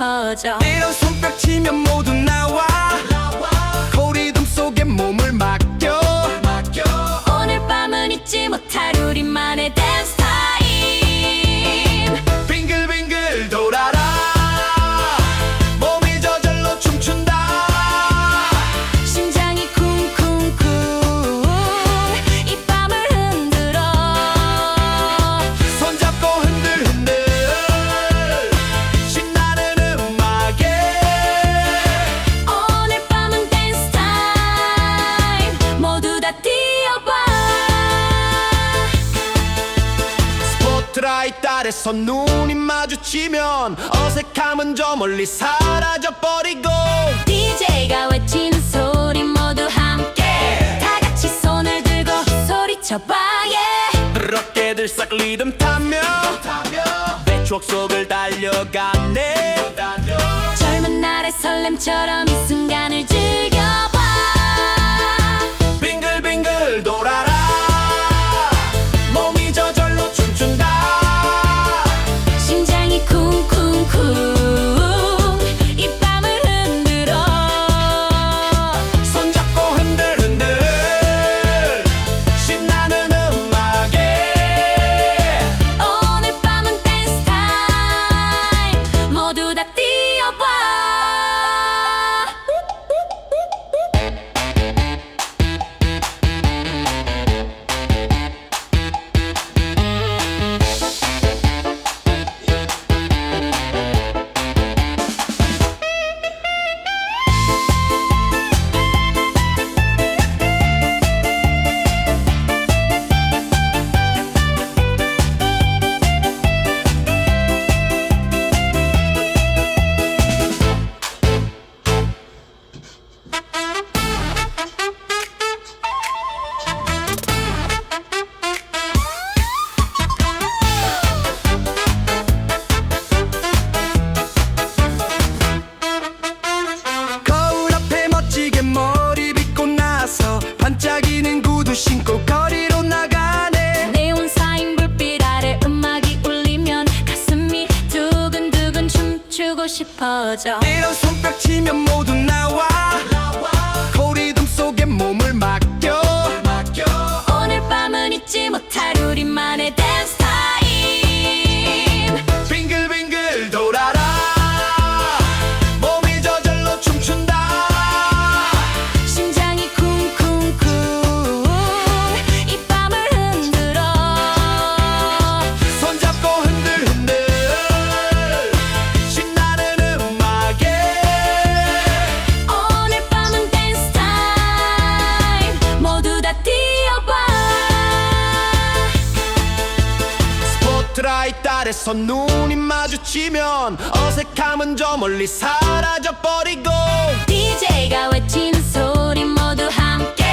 싶어져. 이런 손뼉 치면 모두 나와 아래서 눈이 마주치면 어색함은 저 멀리 사라져버리고. DJ가 외치는 소리 모두 함께. 다 같이 손을 들고 소리쳐봐 yeah. 부럽게 들썩 리듬 타며 내 추억 속을 달려가네. 젊은 날의 설렘처럼 이 순간을 춤추고 싶어져. 이런 손뼉 치면 모두 나와. 거리둠 속에 몸을 맡 눈이 마주치면 어색함은 저 멀리 사라져버리고. DJ가 외치는 소리 모두 함께.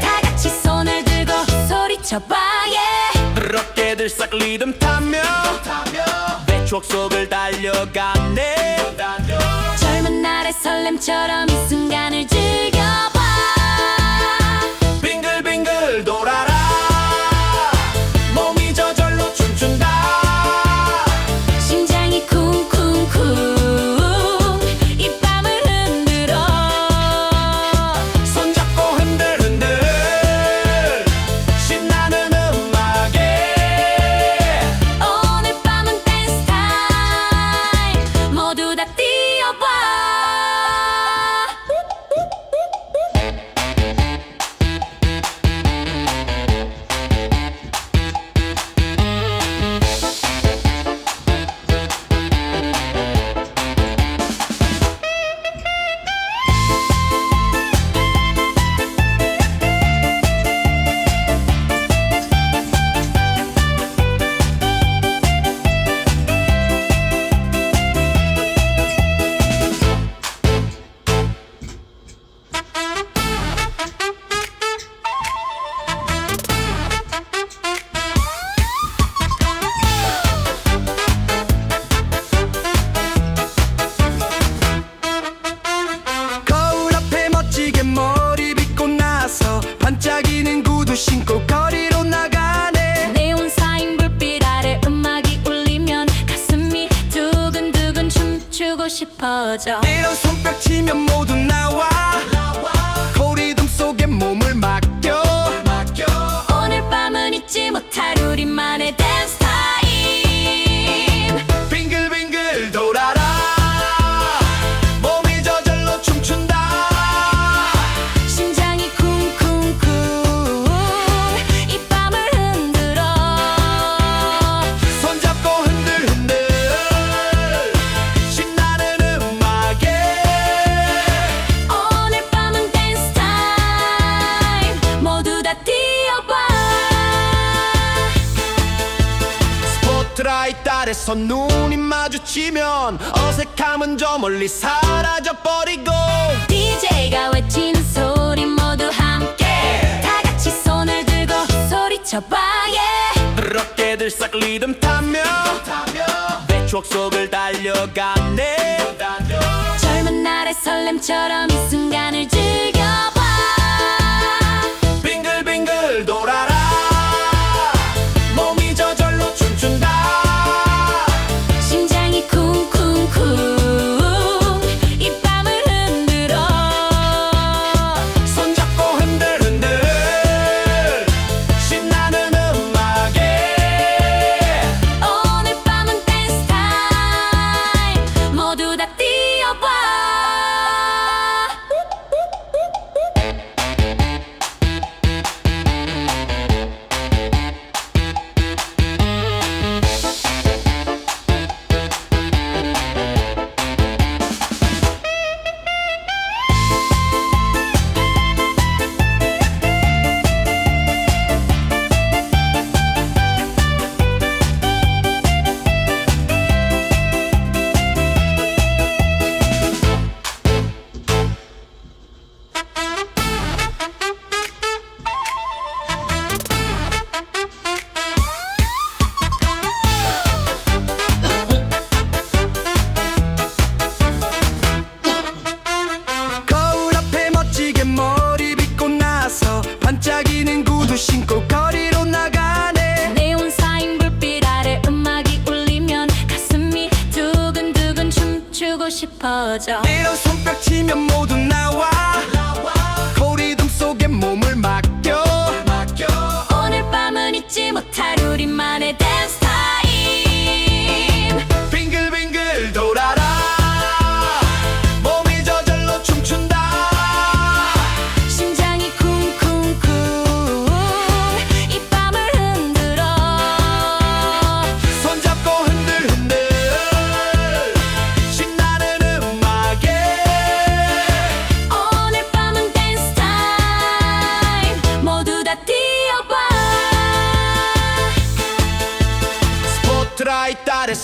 다 같이 손을 들고 소리쳐봐 yeah. 부럽게 들썩 리듬 타며 내 추억 속을 달려가네. 젊은 날의 설렘처럼 이 순간을 즐겨봐 길에서 눈이 마주치면 어색함은 저 멀리 사라져버리고. DJ가 외치는 소리 모두 함께. 다 같이 손을 들고 소리쳐봐 yeah. 부럽게들 싹 리듬 타며 내 추억 속을 달려가네. 젊은 날의 설렘처럼 이 순간을 즐겨. giù da ti 막혀. 맡겨, 오늘 밤은 잊지 못할 우리만의 댄스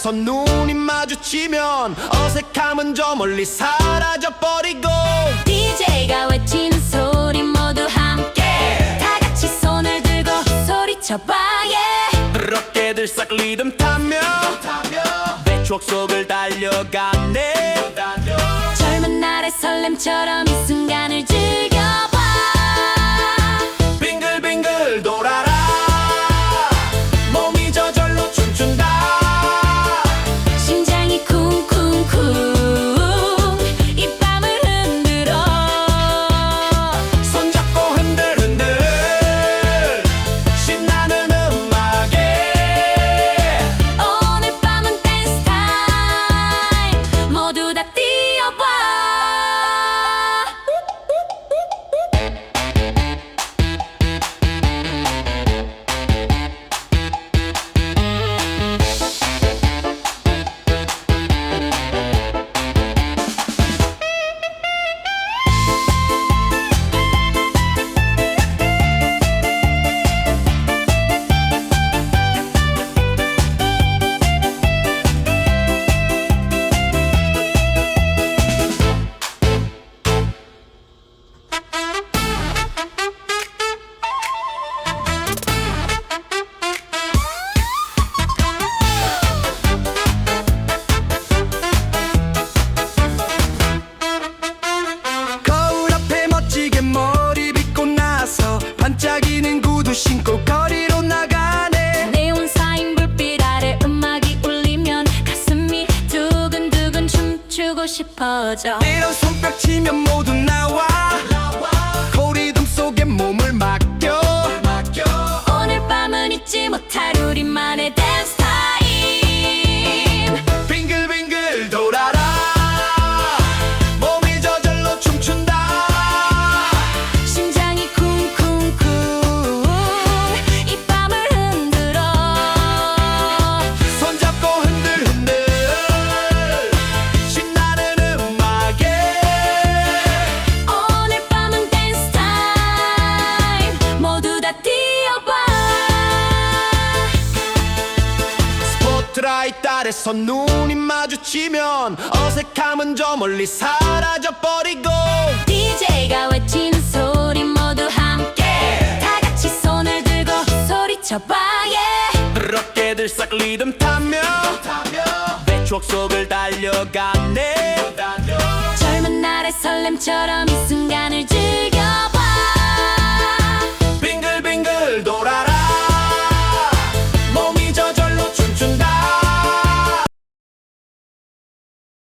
서 눈이 마주치면 어색함은 저 멀리 사라져버리고. DJ가 외치는 소리 모두 함께. 다 같이 손을 들고 소리쳐봐 yeah. 부럽게들 싹 리듬 타며 내 추억 속을 달려가네. 젊은 날의 설렘처럼 이 순간을 아래서 눈이 마주치면 어색함은 저 멀리 사라져버리고. DJ가 외치는 소리 모두 함께. 다 같이 손을 들고 소리쳐봐 yeah. 부럽게 들썩 리듬 타며 내 추억 속을 달려가네. 젊은 날의 설렘처럼 이 순간을